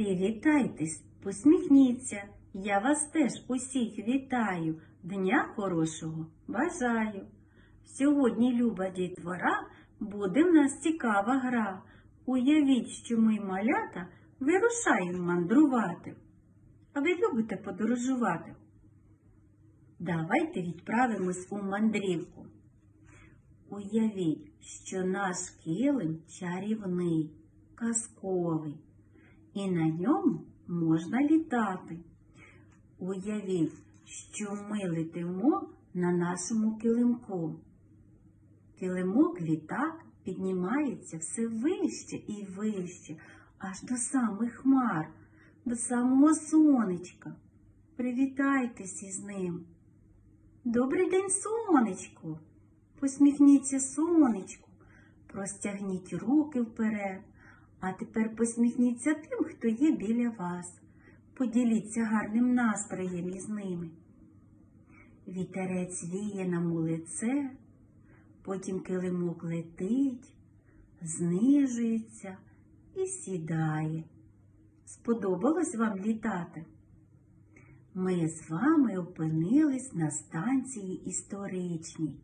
Привітайтесь, посміхніться. Я вас теж усіх вітаю. Дня хорошого бажаю. Сьогодні, люба дітвора, буде в нас цікава гра. Уявіть, що ми малята вирушаємо мандрувати. А ви любите подорожувати? Давайте відправимось у мандрівку. Уявіть, що наш килим чарівний, казковий, і на ньому можна літати. Уявіть, що ми летимо на нашому килимку. Килимок літак піднімається все вище і вище, аж до самих хмар, до самого сонечка. Привітайтесь із ним. Добрий день, сонечко. Посміхніться сонечку, простягніть руки вперед, а тепер посміхніться тим, хто є біля вас. Поділіться гарним настроєм із ними. Вітерець віє нам у лице, потім килимок летить, знижується і сідає. Сподобалось вам літати? Ми з вами опинились на станції історичній.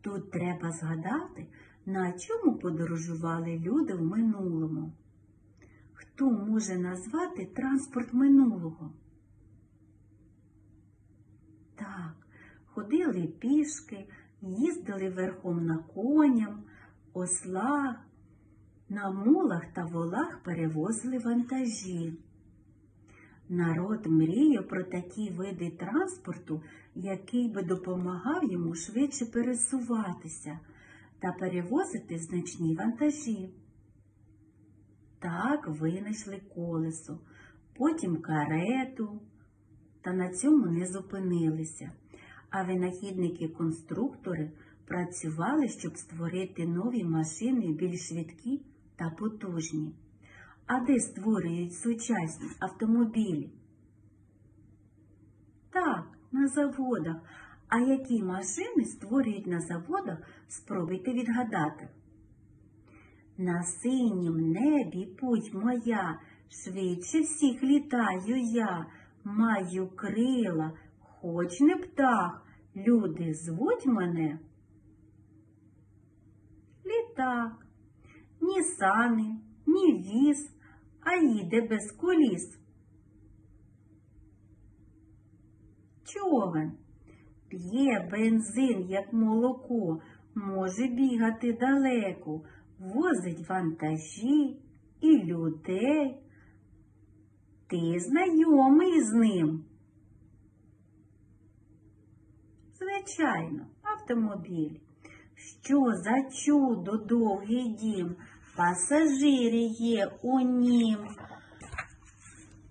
Тут треба згадати, на чому подорожували люди в минулому. Хто може назвати транспорт минулого? Так, ходили пішки, їздили верхом на коням, ослах, на мулах та волах перевозили вантажі. Народ мріяв про такі види транспорту, який би допомагав йому швидше пересуватися та перевозити значні вантажі. Так винайшли колесо, потім карету, та на цьому не зупинилися. А винахідники-конструктори працювали, щоб створити нові машини більш швидкі та потужні. А де створюють сучасні автомобілі? Так, на заводах. А які машини створюють на заводах, спробуйте відгадати. На синім небі путь моя, швидше всіх літаю я, маю крила, хоч не птах, люди звуть мене. Літак, ні сани, ні віз, а їде без коліс. Човен п'є бензин, як молоко, може бігати далеко, возить вантажі і людей. Ти знайомий з ним? Звичайно, автомобіль. Що за чудо довгий дім, пасажири є у нім.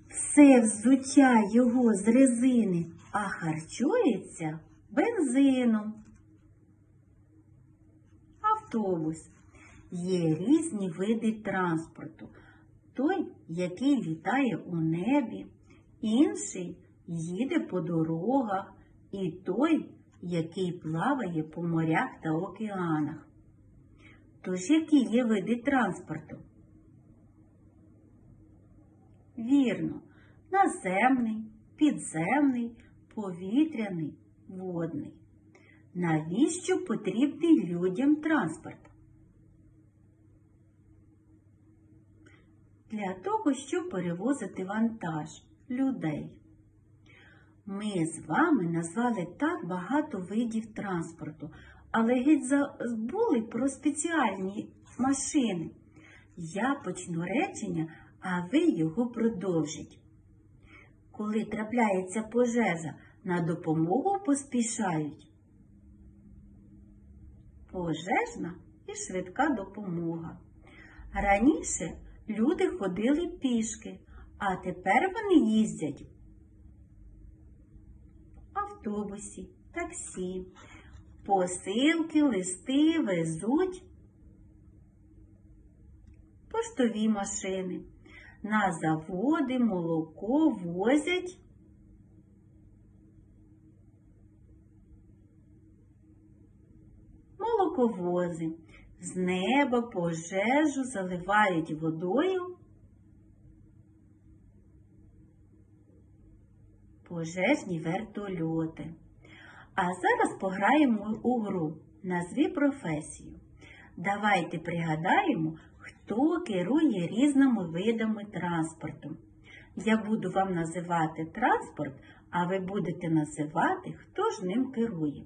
Все взуття його з резини, а харчується бензином. Автобус. Є різні види транспорту. Той, який літає у небі, інший їде по дорогах, і той, який плаває по морях та океанах. Тож які є види транспорту? Вірно, наземний, підземний, повітряний, водний. Навіщо потрібний людям транспорт? Для того, щоб перевозити вантаж людей. Ми з вами назвали так багато видів транспорту, але геть забули про спеціальні машини. Я почну речення, а ви його продовжіть. Коли трапляється пожежа, на допомогу поспішають. Пожежна і швидка допомога. Раніше люди ходили пішки, а тепер вони їздять в автобусі, таксі. Посилки, листи везуть поштові машини. На заводи молоко возять повози, з неба пожежу заливають водою. Пожежні вертольоти. А зараз пограємо у гру. Назві професію. Давайте пригадаємо, хто керує різними видами транспорту. Я буду вам називати транспорт, а ви будете називати, хто ж ним керує.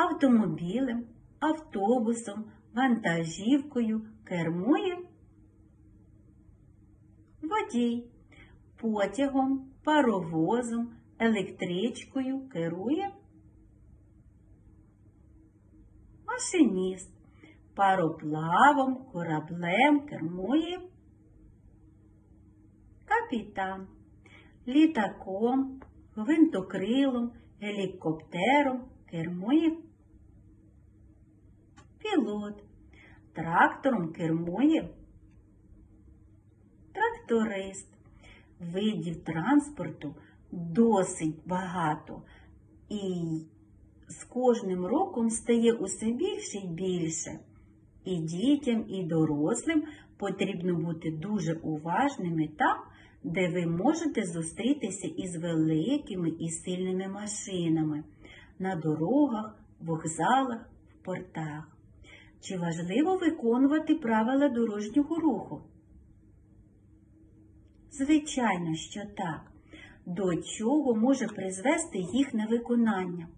Автомобілем, автобусом, вантажівкою кермує водій, потягом, паровозом, електричкою керує машиніст, пароплавом, кораблем кермує капітан, літаком, гвинтокрилом, гелікоптером кермує пілот, трактором кермує тракторист. Видів транспорту досить багато і з кожним роком стає усе більше і більше. І дітям, і дорослим потрібно бути дуже уважними там, де ви можете зустрітися із великими і сильними машинами на дорогах, вокзалах, в портах. Чи важливо виконувати правила дорожнього руху? Звичайно, що так. До чого може призвести їх на виконання?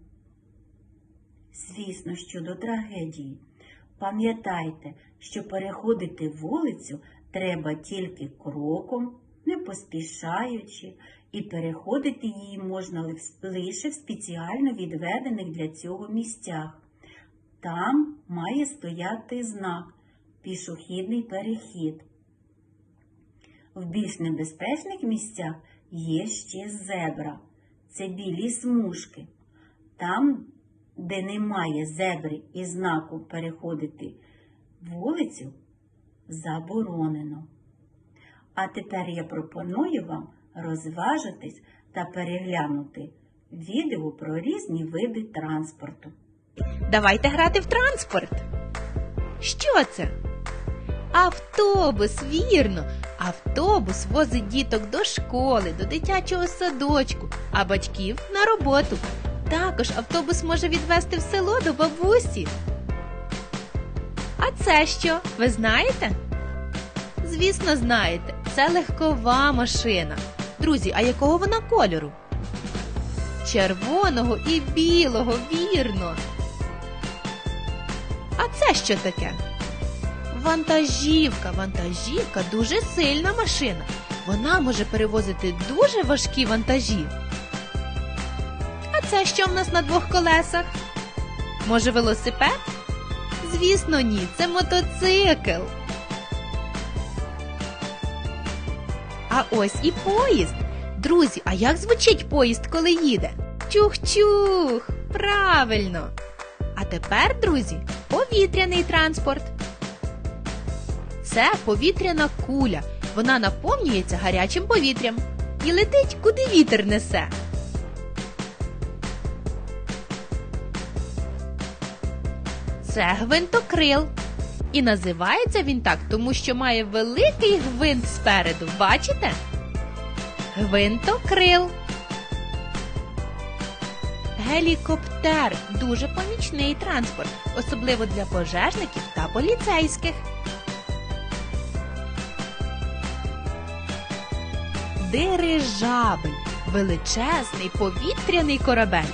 Звісно, що до трагедії. Пам'ятайте, що переходити вулицю треба тільки кроком, не поспішаючи, і переходити її можна лише в спеціально відведених для цього місцях. Там має стояти знак пішохідний перехід. В більш небезпечних місцях є ще зебра. Це білі смужки. Там, де немає зебри і знаку переходити вулицю, заборонено. А тепер я пропоную вам розважитись та переглянути відео про різні види транспорту. Давайте грати в транспорт. Що це? Автобус, вірно. Автобус возить діток до школи, до дитячого садочку, а батьків на роботу. Також автобус може відвезти в село до бабусі. А це що? Ви знаєте? Звісно, знаєте, це легкова машина. Друзі, а якого вона кольору? Червоного і білого, вірно. А це що таке? Вантажівка. Вантажівка дуже сильна машина. Вона може перевозити дуже важкі вантажі. А це що в нас на двох колесах? Може, велосипед? Звісно, ні, це мотоцикл. А ось і поїзд. Друзі, а як звучить поїзд, коли їде? Чух-чух! Правильно! А тепер, друзі, повітряний транспорт. Це повітряна куля. Вона наповнюється гарячим повітрям і летить, куди вітер несе. Це гвинтокрил. І називається він так, тому що має великий гвинт спереду. Бачите? Гвинтокрил. Гелікоптер дуже помічний транспорт, особливо для пожежників та поліцейських. Дирижабель величезний повітряний корабель.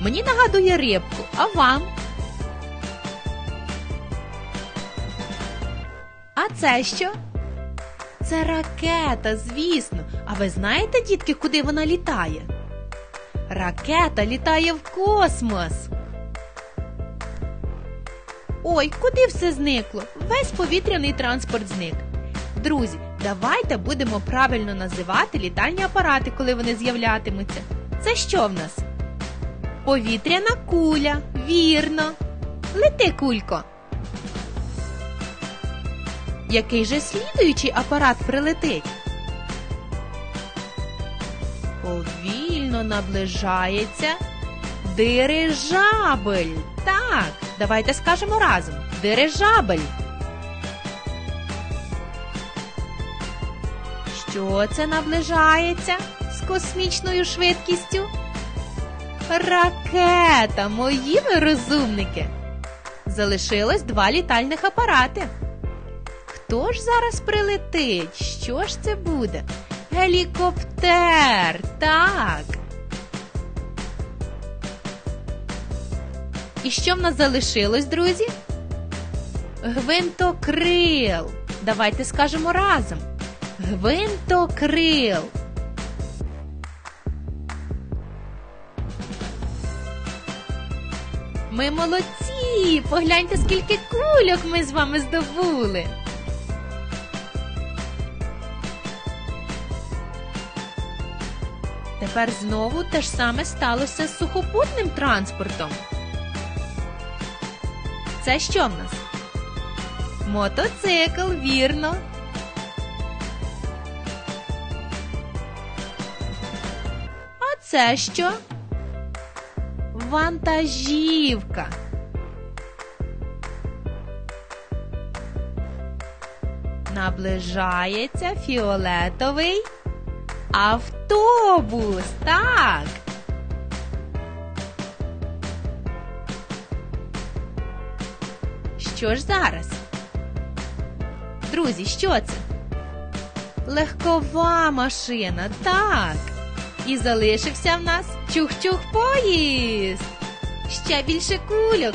Мені нагадує рибку, а вам? А це що? Це ракета, звісно. А ви знаєте, дітки, куди вона літає? Ракета літає в космос. Ой, куди все зникло? Весь повітряний транспорт зник. Друзі, давайте будемо правильно називати літальні апарати, коли вони з'являтимуться. Це що в нас? Повітряна куля. Вірно. Лети, кулько. Який же слідуючий апарат прилетить? Повільно наближається дирижабель. Так, давайте скажемо разом. Дирижабель. Що це наближається? з космічною швидкістю? Ракета, мої ви розумники. Залишилось два літальних апарати. Хто ж зараз прилетить? Що ж це буде? Гелікоптер, так. І що в нас залишилось, друзі? Гвинтокрил. Давайте скажемо разом. Гвинтокрил. Ми молодці! Погляньте, скільки кульок ми з вами здобули. Тепер знову те ж саме сталося з сухопутним транспортом. Це що в нас? Мотоцикл, вірно. А це що? Вантажівка. Наближається фіолетовий автобус. Так. Що ж зараз? Друзі, що це? Легкова машина, так. І залишився в нас чух-чух поїзд. Ще більше кульок.